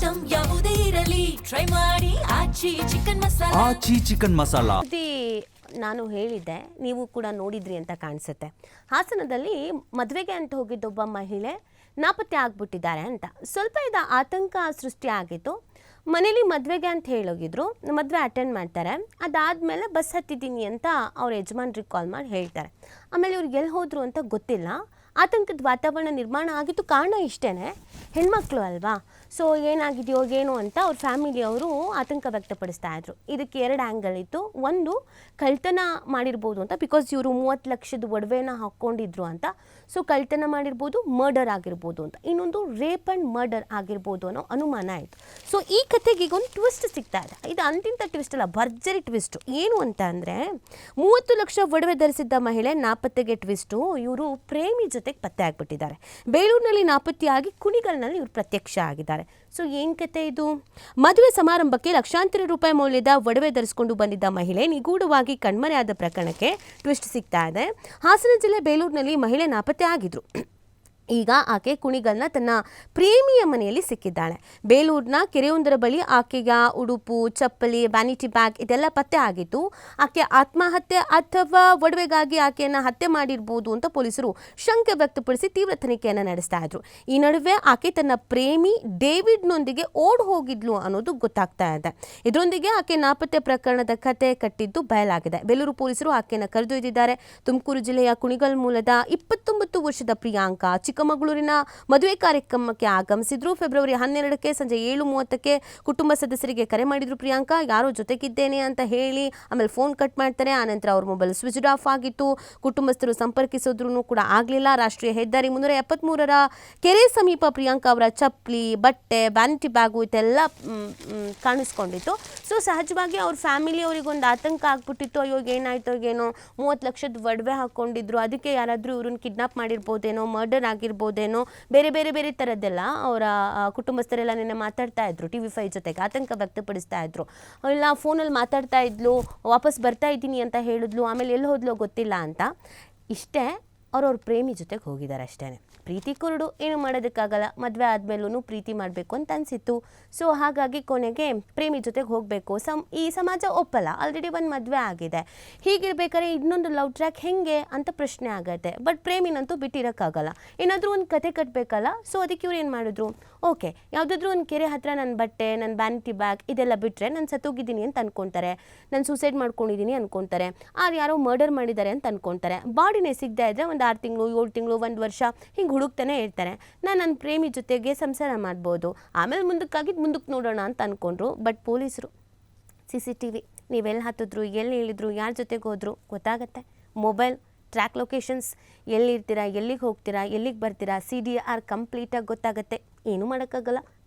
Item ಯಾವುದೇ ಇರಲಿ. Try ಮಾಡಿ. ಆಚಿ ಚಿಕನ್ ಮಸಾಲ. ಆಚಿ ಚಿಕನ್ ಮಸಾಲ. ಸುದ್ದಿ ನಾನು ಹೇಳಿದ್ದೆ ನೀವು ಕೂಡ ನೋಡಿದ್ರಿ ಅಂತ ಕಾಣಿಸುತ್ತೆ. ಹಾಸನದಲ್ಲಿ ಮದುವೆಗೆ ಅಂತ ಹೋಗಿದ್ದ ಒಬ್ಬ ಮಹಿಳೆ ನಾಪತ್ತೆ ಆಗ್ಬಿಟ್ಟಿದ್ದಾರೆ ಅಂತ. ಸ್ವಲ್ಪ ಇದು ಆತಂಕ ಸೃಷ್ಟಿ ಆಗಿತ್ತು. ಮನೇಲಿ ಮದುವೆಗೆ ಅಂತ ಹೇಳೋಗಿದ್ರು. ಮದುವೆ ಅಟೆಂಡ್ ಮಾಡ್ತಾರೆ. ಅದಾದಮೇಲೆ ಬಸ್ ಹತ್ತಿದ್ದೀನಿ ಅಂತ ಅವ್ರ ಯಜಮಾನ್ರಿಗೆ ಕಾಲ್ ಮಾಡಿ ಹೇಳ್ತಾರೆ. ಆಮೇಲೆ ಇವ್ರಿಗೆ ಎಲ್ಲಿ ಹೋದ್ರು ಅಂತ ಗೊತ್ತಿಲ್ಲ. ಆತಂಕದ ವಾತಾವರಣ ನಿರ್ಮಾಣ ಆಗಿದ್ದು ಕಾರಣ ಇಷ್ಟೇ ಹೆಣ್ಮಕ್ಳು ಅಲ್ವಾ? ಸೊ ಏನಾಗಿದೆಯೋ ಏನೋ ಅಂತ ಅವ್ರ ಫ್ಯಾಮಿಲಿಯವರು ಆತಂಕ ವ್ಯಕ್ತಪಡಿಸ್ತಾ ಇದ್ರು. ಇದಕ್ಕೆ ಎರಡು ಆ್ಯಂಗಲ್ ಇತ್ತು. ಒಂದು, ಕಳ್ತನ ಮಾಡಿರ್ಬೋದು ಅಂತ ಬಿಕಾಸ್ ಇವರು ಮೂವತ್ತು ಲಕ್ಷದ ಒಡವೆನ ಹಾಕ್ಕೊಂಡಿದ್ರು ಅಂತ. ಸೊ ಕಳ್ತನ ಮಾಡಿರ್ಬೋದು ಮರ್ಡರ್ ಆಗಿರ್ಬೋದು ಅಂತ. ಇನ್ನೊಂದು ರೇಪ್ ಆ್ಯಂಡ್ ಮರ್ಡರ್ ಆಗಿರ್ಬೋದು ಅನ್ನೋ ಅನುಮಾನ ಆಯಿತು. ಸೊ ಈ ಕಥೆಗೆ ಈಗ ಒಂದು ಟ್ವಿಸ್ಟ್ ಸಿಗ್ತಾ ಇದೆ. ಇದು ಅಂತಿಂತ ಟ್ವಿಸ್ಟ್ ಅಲ್ಲ, ಭರ್ಜರಿ ಟ್ವಿಸ್ಟು ಏನು ಅಂತ ಅಂದರೆ, ಮೂವತ್ತು ಲಕ್ಷ ಒಡವೆ ಧರಿಸಿದ್ದ ಮಹಿಳೆ ನಾಪತ್ತೆಗೆ ಟ್ವಿಸ್ಟು ಇವರು ಪ್ರೇಮಿ ಜೊತೆಗೆ ಪತ್ತೆ ಆಗಿಬಿಟ್ಟಿದ್ದಾರೆ. ಬೇಲೂರಿನಲ್ಲಿ ನಾಪತ್ತೆಯಾಗಿ ಕುಣಿಗಲ್ನಲ್ಲಿ ಇವರು ಪ್ರತ್ಯಕ್ಷ ಆಗಿದ್ದಾರೆ. ಸೊ ಏನು ಕತೆ ಇದು? ಮದುವೆ ಸಮಾರಂಭಕ್ಕೆ ಲಕ್ಷಾಂತರ ರೂಪಾಯಿ ಮೌಲ್ಯದ ಒಡವೆ ಧರಿಸಿಕೊಂಡು ಬಂದಿದ್ದ ಮಹಿಳೆ ನಿಗೂಢವಾಗಿ ಕಣ್ಮರೆಯಾದ ಪ್ರಕರಣಕ್ಕೆ ಟ್ವಿಸ್ಟ್ ಸಿಗ್ತಾ ಇದೆ. ಹಾಸನ ಜಿಲ್ಲೆ ಬೇಲೂರಿನಲ್ಲಿ ಮಹಿಳೆ ನಾಪತ್ತೆ ಆಗಿದ್ರು ಈಗ ಆಕೆ ಕುಣಿಗಲ್ನ ತನ್ನ ಪ್ರೇಮಿಯ ಮನೆಯಲ್ಲಿ ಸಿಕ್ಕಿದ್ದಾಳೆ. ಬೇಲೂರಿನ ಕೆರೆಯೊಂದರ ಬಳಿ ಆಕೆಯ ಉಡುಪು, ಚಪ್ಪಲಿ ವ್ಯಾನಿಟಿ ಬ್ಯಾಗ್ ಇದೆಲ್ಲ ಪತ್ತೆ ಆಗಿತ್ತು ಆಕೆ ಆತ್ಮಹತ್ಯೆ ಅಥವಾ ಒಡವೆಗಾಗಿ ಆಕೆಯನ್ನು ಹತ್ಯೆ ಮಾಡಿರ್ಬೋದು ಅಂತ ಪೊಲೀಸರು ಶಂಕೆ ವ್ಯಕ್ತಪಡಿಸಿ ತೀವ್ರ ತನಿಖೆಯನ್ನು ನಡೆಸ್ತಾ ಇದ್ರು. ಈ ನಡುವೆ ಆಕೆ ತನ್ನ ಪ್ರೇಮಿ ಡೇವಿಡ್ನೊಂದಿಗೆ ಓಡ್ ಹೋಗಿದ್ಲು ಅನ್ನೋದು ಗೊತ್ತಾಗ್ತಾ ಇದೆ. ಇದರೊಂದಿಗೆ ಆಕೆ ನಾಪತ್ತೆ ಪ್ರಕರಣದ ಕತೆ ಕಟ್ಟಿದ್ದು ಬಯಲಾಗಿದೆ. ಬೇಲೂರು ಪೊಲೀಸರು ಆಕೆಯನ್ನು ಕರೆದೊಯ್ದಿದ್ದಾರೆ. ತುಮಕೂರು ಜಿಲ್ಲೆಯ ಕುಣಿಗಲ್ ಮೂಲದ ಇಪ್ಪತ್ತೊಂಬತ್ತು ವರ್ಷದ ಪ್ರಿಯಾಂಕಾ ಚಿಕ್ಕಮಗಳೂರಿನ ಮದುವೆ ಕಾರ್ಯಕ್ರಮಕ್ಕೆ ಆಗಮಿಸಿದ್ರು. ಫೆಬ್ರವರಿ ಹನ್ನೆರಡಕ್ಕೆ ಸಂಜೆ ಏಳು ಮೂವತ್ತಕ್ಕೆ ಕುಟುಂಬ ಸದಸ್ಯರಿಗೆ ಕರೆ ಮಾಡಿದ್ರು ಪ್ರಿಯಾಂಕಾ. ಯಾರೋ ಜೊತೆಗಿದ್ದೇನೆ ಅಂತ ಹೇಳಿ ಆಮೇಲೆ ಫೋನ್ ಕಟ್ ಮಾಡ್ತಾರೆ. ಆನಂತರ ಅವ್ರ ಮೊಬೈಲ್ ಸ್ವಿಚ್ ಆಫ್ ಆಗಿತ್ತು. ಕುಟುಂಬಸ್ಥರು ಸಂಪರ್ಕಿಸೋದ್ರೂ ಕೂಡ ಆಗಲಿಲ್ಲ. ರಾಷ್ಟ್ರೀಯ ಹೆದ್ದಾರಿ ಮುನ್ನೂರ ಎಪ್ಪತ್ತ್ಮೂರರ ಕೆರೆ ಸಮೀಪ ಪ್ರಿಯಾಂಕಾ ಅವರ ಚಪ್ಪಲಿ, ಬಟ್ಟೆ ವ್ಯಾನಿಟಿ ಬ್ಯಾಗು ಇದೆಲ್ಲ ಕಾಣಿಸ್ಕೊಂಡಿತ್ತು. ಸೊ, ಸಹಜವಾಗಿ ಅವ್ರ ಫ್ಯಾಮಿಲಿ ಅವರಿಗೊಂದು ಆತಂಕ ಆಗ್ಬಿಟ್ಟಿತ್ತು. ಅಯ್ಯೋ, ಏನಾಯ್ತೋ, ಏನೋ ಮೂವತ್ತು ಲಕ್ಷದ ಒಡವೆ ಹಾಕ್ಕೊಂಡಿದ್ರು. ಅದಕ್ಕೆ ಯಾರಾದರೂ ಇವ್ರನ್ನ ಕಿಡ್ನಾಪ್ ಮಾಡಿರ್ಬೋದೇನೋ, ಮರ್ಡರ್ ಆಗಿರ್ಬೋದೇನೋ ಬೇರೆ ಬೇರೆ ಬೇರೆ ಥರದ್ದೆಲ್ಲ ಅವರ ಕುಟುಂಬಸ್ಥರೆಲ್ಲ ನಿನ್ನೆ ಮಾತಾಡ್ತಾ ಇದ್ರು, ಟಿ ವಿ ಫೈ ಜೊತೆಗೆ ಆತಂಕ ವ್ಯಕ್ತಪಡಿಸ್ತಾ ಇದ್ರು. ಇಲ್ಲ, ಫೋನಲ್ಲಿ ಮಾತಾಡ್ತಾ ಇದ್ಲು, ವಾಪಸ್ ಬರ್ತಾ ಇದ್ದೀನಿ ಅಂತ ಹೇಳಿದ್ಲು, ಆಮೇಲೆ ಎಲ್ಲಿ ಹೋದ್ಲೋ ಗೊತ್ತಿಲ್ಲ ಅಂತ. ಇಷ್ಟೇ ಅವ್ರವ್ರ ಪ್ರೇಮಿ ಜೊತೆಗೆ ಹೋಗಿದ್ದಾರೆ ಅಷ್ಟೇ ಪ್ರೀತಿ ಕುರುಡು ಏನು ಮಾಡೋದಕ್ಕಾಗಲ್ಲ, ಮದುವೆ ಆದಮೇಲೂ ಪ್ರೀತಿ ಮಾಡಬೇಕು ಅಂತ ಅನಿಸಿತ್ತು. ಸೊ ಹಾಗಾಗಿ ಕೊನೆಗೆ ಪ್ರೇಮಿ ಜೊತೆಗೆ ಹೋಗಬೇಕು. ಸಮ್, ಈ ಸಮಾಜ ಒಪ್ಪಲ್ಲ ಆಲ್ರೆಡಿ ಒಂದು ಮದುವೆ ಆಗಿದೆ. ಹೀಗಿರ್ಬೇಕಾದ್ರೆ ಇನ್ನೊಂದು ಲವ್ ಟ್ರ್ಯಾಕ್ ಹೆಂಗೆ ಅಂತ ಪ್ರಶ್ನೆ ಆಗುತ್ತೆ. ಬಟ್ ಪ್ರೇಮಿನಂತೂ ಬಿಟ್ಟಿರೋಕ್ಕಾಗಲ್ಲ. ಏನಾದರೂ ಒಂದು ಕತೆ ಕಟ್ಟಬೇಕಲ್ಲ ಸೊ ಅದಕ್ಕೆ ಇವ್ರು ಏನು ಮಾಡಿದ್ರು? ಓಕೆ ಯಾವುದಾದ್ರೂ ಒಂದು ಕೆರೆ ಹತ್ರ ನನ್ನ ಬಟ್ಟೆ ನನ್ನ ಬ್ಯಾನಿಟಿ ಬ್ಯಾಗ್ ಇದೆಲ್ಲ ಬಿಟ್ಟರೆ ನಾನು ಸತ್ತೋಗಿದ್ದೀನಿ ಅಂತ ಅನ್ಕೊತಾರೆ. ನಾನು ಸೂಸೈಡ್ ಮಾಡ್ಕೊಂಡಿದ್ದೀನಿ ಅನ್ಕೊತಾರೆ. ಆರು ಯಾರೋ ಮರ್ಡರ್ ಮಾಡಿದ್ದಾರೆ ಅಂತ ಅನ್ಕೊತಾರೆ. ಬಾಡಿನೇ ಸಿಗದೆ ಇದ್ದರೆ ಒಂದು ಆರು ತಿಂಗಳು, ಏಳು ತಿಂಗಳು, ಒಂದು ವರ್ಷ ಹಿಂಗೆ ಹುಡುಕ್ತಾನೆ ಇರ್ತಾರೆ ನಾನು ನನ್ನ ಪ್ರೇಮಿ ಜೊತೆಗೆ ಸಂಸಾರ ಮಾಡ್ಬೋದು. ಆಮೇಲೆ ಮುಂದಕ್ಕಾಗಿದ್ದು ಮುಂದಕ್ಕೆ ನೋಡೋಣ ಅಂತ ಅಂದ್ಕೊಂಡ್ರು ಬಟ್ ಪೊಲೀಸರು, ಸಿ ಸಿ ಟಿ ವಿ ನೀವೆಲ್ಲಿ ಹತ್ತಿದ್ರು ಎಲ್ಲಿ ಇಳಿದ್ರು ಯಾರ ಜೊತೆಗೆ ಹೋದ್ರು ಗೊತ್ತಾಗತ್ತೆ. ಮೊಬೈಲ್ ಟ್ರ್ಯಾಕ್ ಲೊಕೇಶನ್ಸ್ ಎಲ್ಲಿರ್ತೀರಾ, ಎಲ್ಲಿಗೆ ಹೋಗ್ತೀರಾ, ಎಲ್ಲಿಗೆ ಬರ್ತೀರಾ, ಸಿ ಡಿ ಆರ್ ಕಂಪ್ಲೀಟಾಗಿ ಗೊತ್ತಾಗತ್ತೆ. ಏನೂ ಮಾಡೋಕ್ಕಾಗಲ್ಲ.